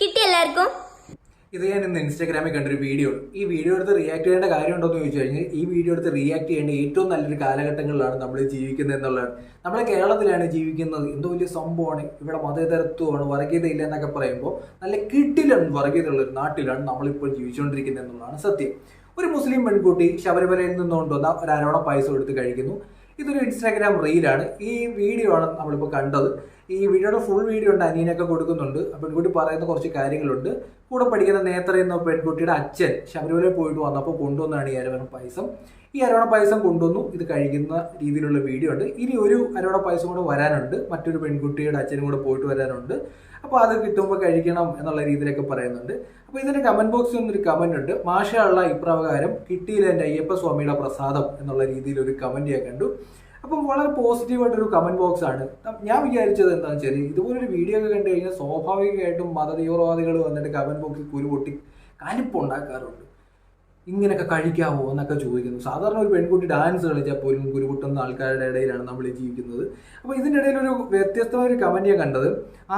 കിട്ടി എല്ലാവർക്കും. ഇത് ഞാൻ ഇന്ന് ഇൻസ്റ്റാഗ്രാമിൽ കണ്ടൊരു വീഡിയോ ഈ വീഡിയോ എടുത്ത് റിയാക്ട് ചെയ്യേണ്ട കാര്യം ഉണ്ടോ എന്ന് ചോദിച്ചു കഴിഞ്ഞാൽ ഈ വീഡിയോ എടുത്ത് റിയാക്ട് ചെയ്യേണ്ട ഏറ്റവും നല്ലൊരു കാലഘട്ടങ്ങളിലാണ് നമ്മൾ ജീവിക്കുന്നത് എന്നുള്ളതാണ്. നമ്മളെ കേരളത്തിലാണ് ജീവിക്കുന്നത്. എന്തോ വലിയ സംഭവമാണ്? ഇവിടെ മതേതരത്വമാണ് വർഗീയത ഇല്ല എന്നൊക്കെ പറയുമ്പോൾ നല്ല കിട്ടിലാണ് വർഗീയതയുള്ള ഒരു നാട്ടിലാണ് നമ്മളിപ്പോൾ ജീവിച്ചുകൊണ്ടിരിക്കുന്നത് എന്നുള്ളതാണ് സത്യം. ഒരു മുസ്ലിം പെൺകുട്ടി ശബരിമലയിൽ നിന്ന് കൊണ്ടുവന്ന ഒരു അരോണ പൈസ എടുത്ത് കഴിക്കുന്നു. ഇതൊരു ഇൻസ്റ്റാഗ്രാം റീലാണ് ഈ വീഡിയോ ആണ് നമ്മളിപ്പോൾ കണ്ടത്. ഈ വീഡിയോയുടെ ഫുൾ വീഡിയോ ഉണ്ട് അനിയനൊക്കെ കൊടുക്കുന്നുണ്ട്. ആ പെൺകുട്ടി പറയുന്ന കുറച്ച് കാര്യങ്ങളുണ്ട്. കൂടെ പഠിക്കുന്ന നേത്ര എന്ന പെൺകുട്ടിയുടെ അച്ഛൻ ശബരിമലയിൽ പോയിട്ട് വന്നപ്പോൾ കൊണ്ടുവന്നാണ് ഈ അരവണ പായസം. ഈ അരവണ പായസം കൊണ്ടുവന്നു. ഇത് കഴിക്കുന്ന രീതിയിലുള്ള വീഡിയോ ഉണ്ട്. ഇനി ഒരു അരവണ പായസം കൂടെ വരാനുണ്ട്. മറ്റൊരു പെൺകുട്ടിയുടെ അച്ഛനും കൂടെ പോയിട്ട് വരാനുണ്ട്. അപ്പോൾ അത് കിട്ടുമ്പോൾ കഴിക്കണം എന്നുള്ള രീതിയിലൊക്കെ പറയുന്നുണ്ട്. അപ്പോൾ ഇതിന്റെ കമന്റ് ബോക്സിൽ ഒന്നൊരു കമന്റ് ഉണ്ട്. മാഷയുള്ള ഇപ്രകാരം കിട്ടിയില്ല എന്റെ അയ്യപ്പ സ്വാമിയുടെ പ്രസാദം എന്നുള്ള രീതിയിൽ ഒരു കമന്റ് ഞാൻ കണ്ടു. അപ്പം വളരെ പോസിറ്റീവായിട്ടൊരു കമന്റ് ബോക്സ് ആണ്. ഞാൻ വിചാരിച്ചത് എന്താണെന്ന് വെച്ചാൽ ഇതുപോലൊരു വീഡിയോ ഒക്കെ കണ്ടു കഴിഞ്ഞാൽ സ്വാഭാവികമായിട്ടും മതതീവ്രവാദികൾ വന്നിട്ട് കമന്റ് ബോക്സിൽ കുരുപൊട്ടി കലിപ്പുണ്ടാക്കാറുണ്ട്. ഇങ്ങനെയൊക്കെ കഴിക്കാമോ എന്നൊക്കെ ചോദിക്കുന്നു. സാധാരണ ഒരു പെൺകുട്ടി ഡാൻസ് കളിച്ചാൽ പോലും കുരുപൊട്ടുന്ന ആൾക്കാരുടെ ഇടയിലാണ് നമ്മൾ ജീവിക്കുന്നത്. അപ്പോൾ ഇതിന്റെ ഇടയിൽ ഒരു വ്യത്യസ്തമായ ഒരു കമന്റ് ഞാൻ കണ്ടത്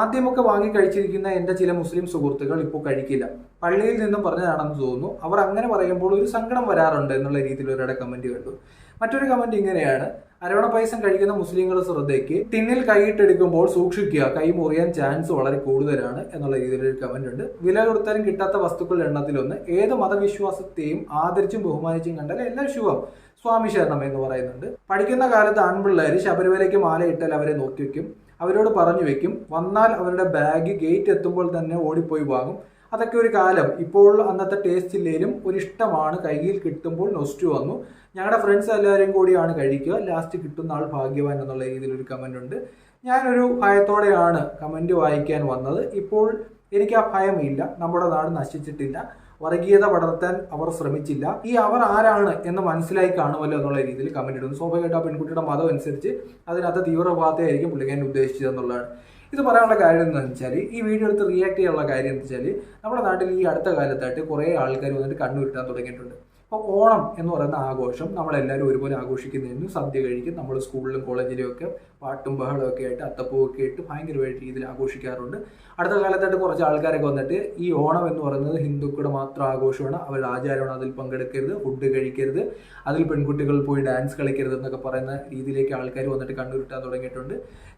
ആദ്യമൊക്കെ വാങ്ങി കഴിച്ചിരിക്കുന്ന എന്റെ ചില മുസ്ലിം സുഹൃത്തുക്കൾ ഇപ്പോൾ കഴിക്കില്ല. പള്ളിയിൽ നിന്നും പറഞ്ഞതാണെന്ന് തോന്നുന്നു. അവർ അങ്ങനെ പറയുമ്പോൾ ഒരു സങ്കടം വരാറുണ്ട് എന്നുള്ള രീതിയിൽ ഒരാടെ കമന്റ് കണ്ടു. മറ്റൊരു കമന്റ് ഇങ്ങനെയാണ് അരവണ പായസം കഴിക്കുന്ന മുസ്ലിങ്ങൾ ശ്രദ്ധയ്ക്ക് ടിന്നിൽ കൈയിട്ടെടുക്കുമ്പോൾ സൂക്ഷിക്കുക. കൈ മുറിയാൻ ചാൻസ് വളരെ കൂടുതലാണ് എന്നുള്ള രീതിയിലൊരു കമന്റ് ഉണ്ട്. വില കൊടുത്താലും കിട്ടാത്ത വസ്തുക്കളുടെ എണ്ണത്തിലൊന്ന് ഏത് മതവിശ്വാസത്തെയും ആദരിച്ചും ബഹുമാനിച്ചും കണ്ടാൽ എല്ലാം ശുഭം. സ്വാമി ശരണം എന്ന് പറയുന്നുണ്ട്. പഠിക്കുന്ന കാലത്ത് ആൺപിള്ളേർ ശബരിമലയ്ക്ക് മാലയിട്ടാൽ അവരെ നോക്കി വെക്കും. അവരോട് പറഞ്ഞു വെക്കും. വന്നാൽ അവരുടെ ബാഗ് ഗേറ്റ് എത്തുമ്പോൾ തന്നെ ഓടിപ്പോയി വാങ്ങും. അതൊക്കെ ഒരു കാലം. ഇപ്പോൾ അന്നത്തെ ടേസ്റ്റ് ഇല്ലെങ്കിലും ഒരു ഇഷ്ടമാണ് കയ്യിൽ കിട്ടുമ്പോൾ നൊസ്റ്റു വന്നു. ഞങ്ങളുടെ ഫ്രണ്ട്സ് എല്ലാവരും കൂടിയാണ് കഴിക്കുക. ലാസ്റ്റ് കിട്ടുന്ന ആൾ ഭാഗ്യവാൻ എന്നുള്ള രീതിയിൽ ഒരു കമന്റ് ഉണ്ട്. ഞാനൊരു ഭയത്തോടെയാണ് കമന്റ് വായിക്കാൻ വന്നത്. ഇപ്പോൾ എനിക്ക് ആ ഭയമില്ല. നമ്മുടെ നാട് നശിച്ചിട്ടില്ല. വർഗീയത പടർത്താൻ അവർ ശ്രമിച്ചില്ല. ഈ അവർ ആരാണ് എന്ന് മനസ്സിലായി കാണുമല്ലോ എന്നുള്ള രീതിയിൽ കമന്റ് ഇടുന്നു. സ്വാഭാവികമായിട്ട് ആ പെൺകുട്ടിയുടെ മതം അനുസരിച്ച് അതിനകത്ത് തീവ്രവാദത്തെയായിരിക്കും പുള്ളിക്കാരൻ ഉദ്ദേശിച്ചത് എന്നുള്ളതാണ്. ഇത് പറയാനുള്ള കാര്യം എന്ന് വെച്ചാൽ ഈ വീഡിയോ എടുത്ത് റിയാക്ട് ചെയ്യാനുള്ള കാര്യം എന്ന് വെച്ചാൽ നമ്മുടെ നാട്ടിൽ ഈ അടുത്ത കാലത്തായിട്ട് കുറേ ആൾക്കാർ വന്നിട്ട് കണ്ണുരുട്ടാൻ തുടങ്ങിയിട്ടുണ്ട്. അപ്പോൾ ഓണം എന്ന് പറയുന്ന ആഘോഷം നമ്മളെല്ലാവരും ഒരുപോലെ ആഘോഷിക്കുന്നതിന് സദ്യ കഴിക്കും. നമ്മൾ സ്കൂളിലും കോളേജിലും ഒക്കെ പാട്ടും ബഹളവും ഒക്കെ ആയിട്ട് അത്തപ്പൂവൊക്കെ ആയിട്ട് ഭയങ്കരമായിട്ട് രീതിയിൽ ആഘോഷിക്കാറുണ്ട്. അടുത്ത കാലത്തായിട്ട് കുറച്ച് ആൾക്കാരൊക്കെ വന്നിട്ട് ഈ ഓണം എന്ന് പറയുന്നത് ഹിന്ദുക്കളുടെ മാത്രം ആഘോഷമാണ്. അവരുടെ ആചാരമാണ് അതിൽ പങ്കെടുക്കരുത് ഫുഡ് കഴിക്കരുത്. അതിൽ പെൺകുട്ടികൾ പോയി ഡാൻസ് കളിക്കരുത് എന്നൊക്കെ പറയുന്ന രീതിയിലേക്ക് ആൾക്കാർ വന്നിട്ട് കണ്ണുരുട്ടാൻ തുടങ്ങിയിട്ടുണ്ട്.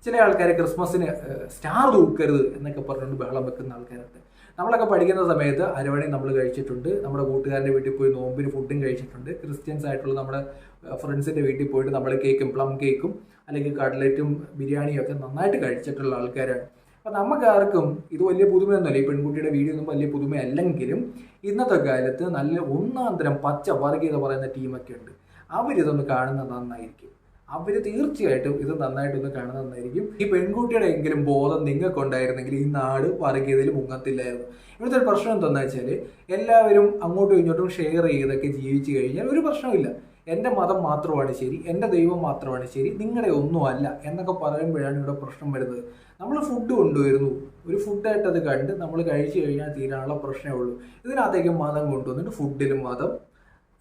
ചില ആൾക്കാർ ക്രിസ്മസിന് സ്റ്റാർ തൂക്കരുത് എന്നൊക്കെ പറഞ്ഞുകൊണ്ട് ബഹളം വെക്കുന്ന ആൾക്കാരുണ്ട്. നമ്മളൊക്കെ പഠിക്കുന്ന സമയത്ത് അരവണി നമ്മൾ കഴിച്ചിട്ടുണ്ട്. നമ്മുടെ കൂട്ടുകാരന്റെ വീട്ടിൽ പോയി നോമ്പിന് ഫുഡും കഴിച്ചിട്ടുണ്ട്. ക്രിസ്ത്യൻസ് ആയിട്ടുള്ള നമ്മുടെ ഫ്രണ്ട്സിന്റെ വീട്ടിൽ പോയിട്ട് നമ്മൾ കേക്കും പ്ലം കേക്കും അല്ലെങ്കിൽ കട്ലറ്റും ബിരിയാണിയും ഒക്കെ നന്നായിട്ട് കഴിച്ചിട്ടുള്ള ആൾക്കാരാണ്. അപ്പം നമുക്കാർക്കും ഇത് വലിയ പുതുമയൊന്നുമല്ല. ഈ പെൺകുട്ടിയുടെ വീഡിയോ ഒന്നും വലിയ പുതുമയല്ലെങ്കിലും ഇന്നത്തെ കാലത്ത് നല്ല ഒന്നാം തരം പച്ച വർഗീയത പറയുന്ന ടീമൊക്കെ ഉണ്ട്. അവരിതൊന്ന് കാണുന്നത് നന്നായിരിക്കും. അവർ തീർച്ചയായിട്ടും ഇത് നന്നായിട്ടൊന്ന് ഒന്ന് നന്നായിരിക്കും ഈ പെൺകുട്ടിയുടെ എങ്കിലും ബോധം നിങ്ങൾക്കുണ്ടായിരുന്നെങ്കിൽ ഈ നാട് വർഗീയതയിൽ മുങ്ങത്തില്ലായിരുന്നു. ഇവിടുത്തെ ഒരു പ്രശ്നം എന്താണെന്ന് വെച്ചാൽ എല്ലാവരും അങ്ങോട്ടും ഇങ്ങോട്ടും ഷെയർ ചെയ്തൊക്കെ ജീവിച്ചു കഴിഞ്ഞാൽ ഒരു പ്രശ്നമില്ല എന്റെ മതം മാത്രമാണ് ശരി എന്റെ ദൈവം മാത്രമാണ് ശരി നിങ്ങളുടെ ഒന്നുമല്ല എന്നൊക്കെ പറയുമ്പോഴാണ് ഇവിടെ പ്രശ്നം വരുന്നത്. നമ്മൾ ഫുഡ് കൊണ്ടുവരുന്നു. ഒരു ഫുഡായിട്ട് അത് കണ്ട് നമ്മൾ കഴിച്ചു കഴിഞ്ഞാൽ തീരാനുള്ള പ്രശ്നമേ ഉള്ളൂ. ഇതിനകത്തേക്ക് മതം കൊണ്ടുവന്നിട്ട് ഫുഡിലും മതം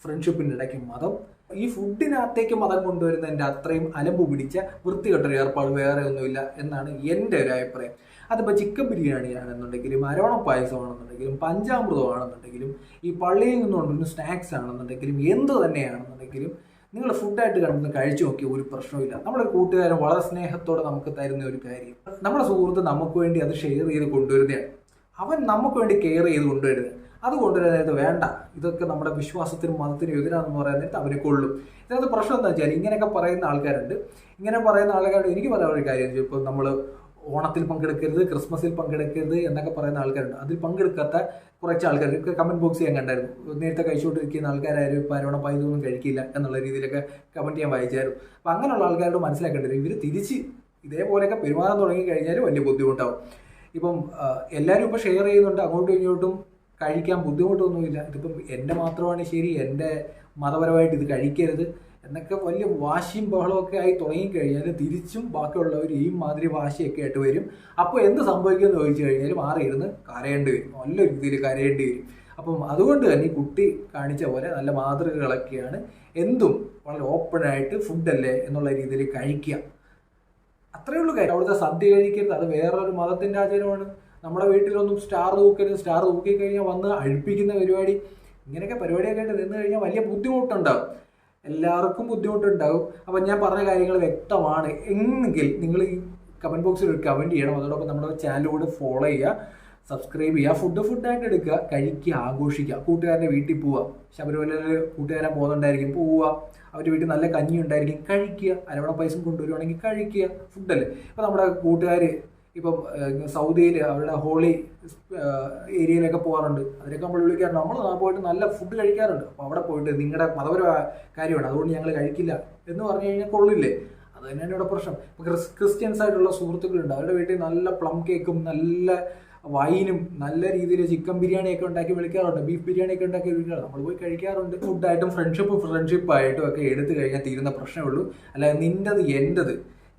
ഫ്രണ്ട്ഷിപ്പിന്റെ ഇടയ്ക്ക് മതം ഈ ഫുഡിനകത്തേക്ക് മതം കൊണ്ടുവരുന്നതിന്റെ അത്രയും അലമ്പ് പിടിച്ച വൃത്തികെട്ടൊരു ഏർപ്പാട് വേറെ ഒന്നുമില്ല എന്നാണ് എന്റെ ഒരു അഭിപ്രായം. അതിപ്പോൾ ചിക്കൻ ബിരിയാണി ആണെന്നുണ്ടെങ്കിലും അരോണ പായസം ആണെന്നുണ്ടെങ്കിലും ഈ പള്ളിയിൽ നിന്ന് കൊണ്ടുവരുന്ന സ്നാക്സ് ആണെന്നുണ്ടെങ്കിലും എന്ത് തന്നെയാണെന്നുണ്ടെങ്കിലും നിങ്ങൾ ഫുഡായിട്ട് കിടന്ന് കഴിച്ചു നോക്കിയ ഒരു പ്രശ്നമില്ല നമ്മുടെ കൂട്ടുകാരൻ വളരെ സ്നേഹത്തോടെ നമുക്ക് തരുന്ന ഒരു കാര്യം. നമ്മുടെ സുഹൃത്ത് നമുക്ക് വേണ്ടി അത് ഷെയർ ചെയ്ത് കൊണ്ടുവരുന്നതാണ്. അവൻ നമുക്ക് വേണ്ടി കെയർ ചെയ്ത് കൊണ്ടുവരുന്നത്. അത് കൊണ്ടുവരാനായത് വേണ്ട. ഇതൊക്കെ നമ്മുടെ വിശ്വാസത്തിനും മതത്തിനും എതിരാണെന്ന് പറയാനായിട്ട് അവരെ കൊള്ളും. ഇതിനകത്ത് പ്രശ്നം എന്താ വെച്ചാൽ ഇങ്ങനെയൊക്കെ പറയുന്ന ആൾക്കാരുണ്ട്. ഇങ്ങനെ പറയുന്ന ആൾക്കാരോട് എനിക്ക് പറയാൻ ഒരു കാര്യം ഇപ്പോൾ നമ്മൾ ഓണത്തിൽ പങ്കെടുക്കരുത് ക്രിസ്മസിൽ പങ്കെടുക്കരുത് എന്നൊക്കെ പറയുന്ന ആൾക്കാരുണ്ട്. അതിൽ പങ്കെടുക്കാത്ത കുറച്ച് ആൾക്കാർ കമന്റ് ബോക്സ് ഞാൻ കണ്ടായിരുന്നു. നേരത്തെ കഴിച്ചുകൊണ്ടിരിക്കുന്ന ആൾക്കാരും അരോണ പൈതൊന്നും കഴിക്കില്ല എന്നുള്ള രീതിയിലൊക്കെ കമന്റ് ചെയ്യാൻ വായിച്ചായിരുന്നു. അപ്പം അങ്ങനെയുള്ള ആൾക്കാരോട് മനസ്സിലാക്കേണ്ടത് ഇവർ തിരിച്ച് ഇതേപോലെയൊക്കെ പെരുമാറാൻ തുടങ്ങി കഴിഞ്ഞാൽ വലിയ ബുദ്ധിമുട്ടാവും. ഇപ്പം എല്ലാവരും ഇപ്പോൾ ഷെയർ ചെയ്യുന്നുണ്ട്. അങ്ങോട്ടും ഇങ്ങോട്ടും കഴിക്കാൻ ബുദ്ധിമുട്ടൊന്നുമില്ല. ഇതിപ്പം എന്റെ മാത്രമാണ് ശരി എന്റെ മതപരമായിട്ട് ഇത് കഴിക്കരുത് എന്നൊക്കെ വലിയ വാശിയും ബഹളമൊക്കെ ആയി തുടങ്ങിക്കഴിഞ്ഞാൽ തിരിച്ചും ബാക്കിയുള്ളവർ ഈ മാതിരി വാശിയൊക്കെ ആയിട്ട് വരും. അപ്പോൾ എന്ത് സംഭവിക്കുമെന്ന് ചോദിച്ചു കഴിഞ്ഞാൽ മാറിയിരുന്ന് കരയേണ്ടി വരും. നല്ല രീതിയിൽ കരയേണ്ടി വരും. അപ്പം അതുകൊണ്ട് തന്നെ കുട്ടി കാണിച്ച പോലെ നല്ല മാതൃകകളൊക്കെയാണ് എന്തും വളരെ ഓപ്പണായിട്ട് ഫുഡല്ലേ എന്നുള്ള രീതിയിൽ കഴിക്കുക. അത്രയേ ഉള്ളൂ കാര്യം. അവിടുത്തെ സദ്യ കഴിക്കരുത്. അത് വേറൊരു മതത്തിന്റെ ആചാരമാണ്. നമ്മുടെ വീട്ടിലൊന്നും സ്റ്റാർ തൂക്കരുത് സ്റ്റാർ തൂക്കി കഴിഞ്ഞാൽ വന്ന് അഴിപ്പിക്കുന്ന പരിപാടി. ഇങ്ങനെയൊക്കെ പരിപാടിയൊക്കെ ആയിട്ട് നിന്ന് കഴിഞ്ഞാൽ വലിയ ബുദ്ധിമുട്ടുണ്ടാവും. എല്ലാവർക്കും ബുദ്ധിമുട്ടുണ്ടാകും അപ്പം ഞാൻ പറഞ്ഞ കാര്യങ്ങൾ വ്യക്തമാണ്. എങ്കിൽ നിങ്ങൾ ഈ കമന്റ് ബോക്സിൽ ഒരു കമന്റ് ചെയ്യണം. അതോടൊപ്പം നമ്മുടെ ചാനൽ കൂടെ ഫോളോ ചെയ്യുക. സബ്സ്ക്രൈബ് ചെയ്യുക. ഫുഡ് ഫുഡായിട്ട് എടുക്കുക. കഴിക്കുക. ആഘോഷിക്കുക. കൂട്ടുകാരന്റെ വീട്ടിൽ പോവുക. ശബരിമലയിൽ കൂട്ടുകാരൻ പോകുന്നുണ്ടായിരിക്കും. പോവുക. അവരുടെ വീട്ടിൽ നല്ല കഞ്ഞി ഉണ്ടായിരിക്കും കഴിക്കുക. അരവണ പൈസ കൊണ്ടുവരുവാണെങ്കിൽ കഴിക്കുക. ഫുഡല്ലേ ഇപ്പം നമ്മുടെ കൂട്ടുകാർ ഇപ്പം സൗദിയിൽ അവരുടെ ഹോളി ഏരിയയിലൊക്കെ പോകാറുണ്ട്. അതിനൊക്കെ നമ്മൾ വിളിക്കാറുണ്ട്. നമ്മൾ പോയിട്ട് നല്ല ഫുഡ് കഴിക്കാറുണ്ട്. അപ്പോൾ അവിടെ പോയിട്ട് നിങ്ങളുടെ മതപരമായ കാര്യമാണ്. അതുകൊണ്ട് ഞങ്ങൾ കഴിക്കില്ല എന്ന് പറഞ്ഞു കഴിഞ്ഞാൽ കൊള്ളില്ലേ? അത് തന്നെയാണ് ഇവിടെ പ്രശ്നം. ക്രിസ് ക്രിസ്ത്യൻസ് ആയിട്ടുള്ള സുഹൃത്തുക്കളുണ്ട്. അവരുടെ വീട്ടിൽ നല്ല പ്ലം കേക്കും നല്ല വൈനും നല്ല രീതിയിൽ ചിക്കൻ ബിരിയാണിയൊക്കെ ഉണ്ടാക്കി വിളിക്കാറുണ്ട്. ബീഫ് ബിരിയാണി ഒക്കെ ഉണ്ടാക്കി വിളിക്കാറുണ്ട്. നമ്മൾ പോയി കഴിക്കാറുണ്ട്. ഫുഡായിട്ടും ഫ്രണ്ട്ഷിപ്പ് ഫ്രണ്ട്ഷിപ്പായിട്ടും ഒക്കെ എടുത്തു കഴിഞ്ഞാൽ തീരുന്ന പ്രശ്നമേ ഉള്ളൂ. അല്ലാതെ നിന്റെത് എന്റെത്.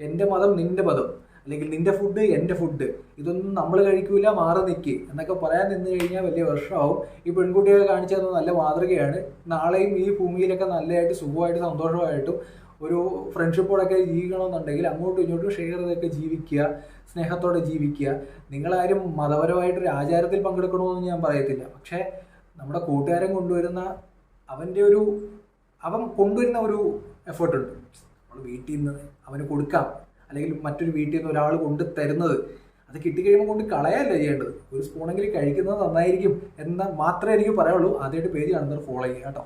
എന്റെ മതം നിന്റെ മതം. അല്ലെങ്കിൽ നിന്റെ ഫുഡ് എന്റെ ഫുഡ് ഇതൊന്നും നമ്മൾ കഴിക്കൂല മാറി നിൽക്ക് എന്നൊക്കെ പറയാൻ നിന്ന് കഴിഞ്ഞാൽ വലിയ വർഷമാവും ഈ പെൺകുട്ടികളെ കാണിച്ചു തന്ന നല്ല മാതൃകയാണ്. നാളെയും ഈ ഭൂമിയിലൊക്കെ നല്ലതായിട്ട് സുഖമായിട്ട് സന്തോഷമായിട്ടും ഒരു ഫ്രണ്ട്ഷിപ്പോടൊക്കെ ജീവിക്കണമെന്നുണ്ടെങ്കിൽ അങ്ങോട്ടും ഇങ്ങോട്ടും ഷെയർ ചെയ്തൊക്കെ ജീവിക്കുക സ്നേഹത്തോടെ ജീവിക്കുക. നിങ്ങളാരും മതപരമായിട്ടൊരു ആചാരത്തിൽ പങ്കെടുക്കണമെന്ന് ഞാൻ പറയത്തില്ല. പക്ഷേ നമ്മുടെ കൂട്ടുകാരൻ കൊണ്ടുവരുന്ന അവന്റെ ഒരു അവൻ കൊണ്ടുവരുന്ന ഒരു എഫേർട്ടുണ്ട് നമ്മൾ വീട്ടിൽ നിന്ന് അവന് കൊടുക്കാം. അല്ലെങ്കിൽ മറ്റൊരു വീട്ടിൽ നിന്ന് ഒരാൾ കൊണ്ട് തരുന്നത് അത് കിട്ടിക്കഴിയുമ്പോൾ കൊണ്ട് കളയല്ല ചെയ്യേണ്ടത്? ഒരു സ്പൂണെങ്കിലും കഴിക്കുന്നത് നന്നായിരിക്കും എന്ന് മാത്രമേ എനിക്ക് പറയുള്ളൂ ആദ്യമായിട്ട് പേജ് കാണുന്നവർ ഫോളോ ചെയ്യുക കേട്ടോ.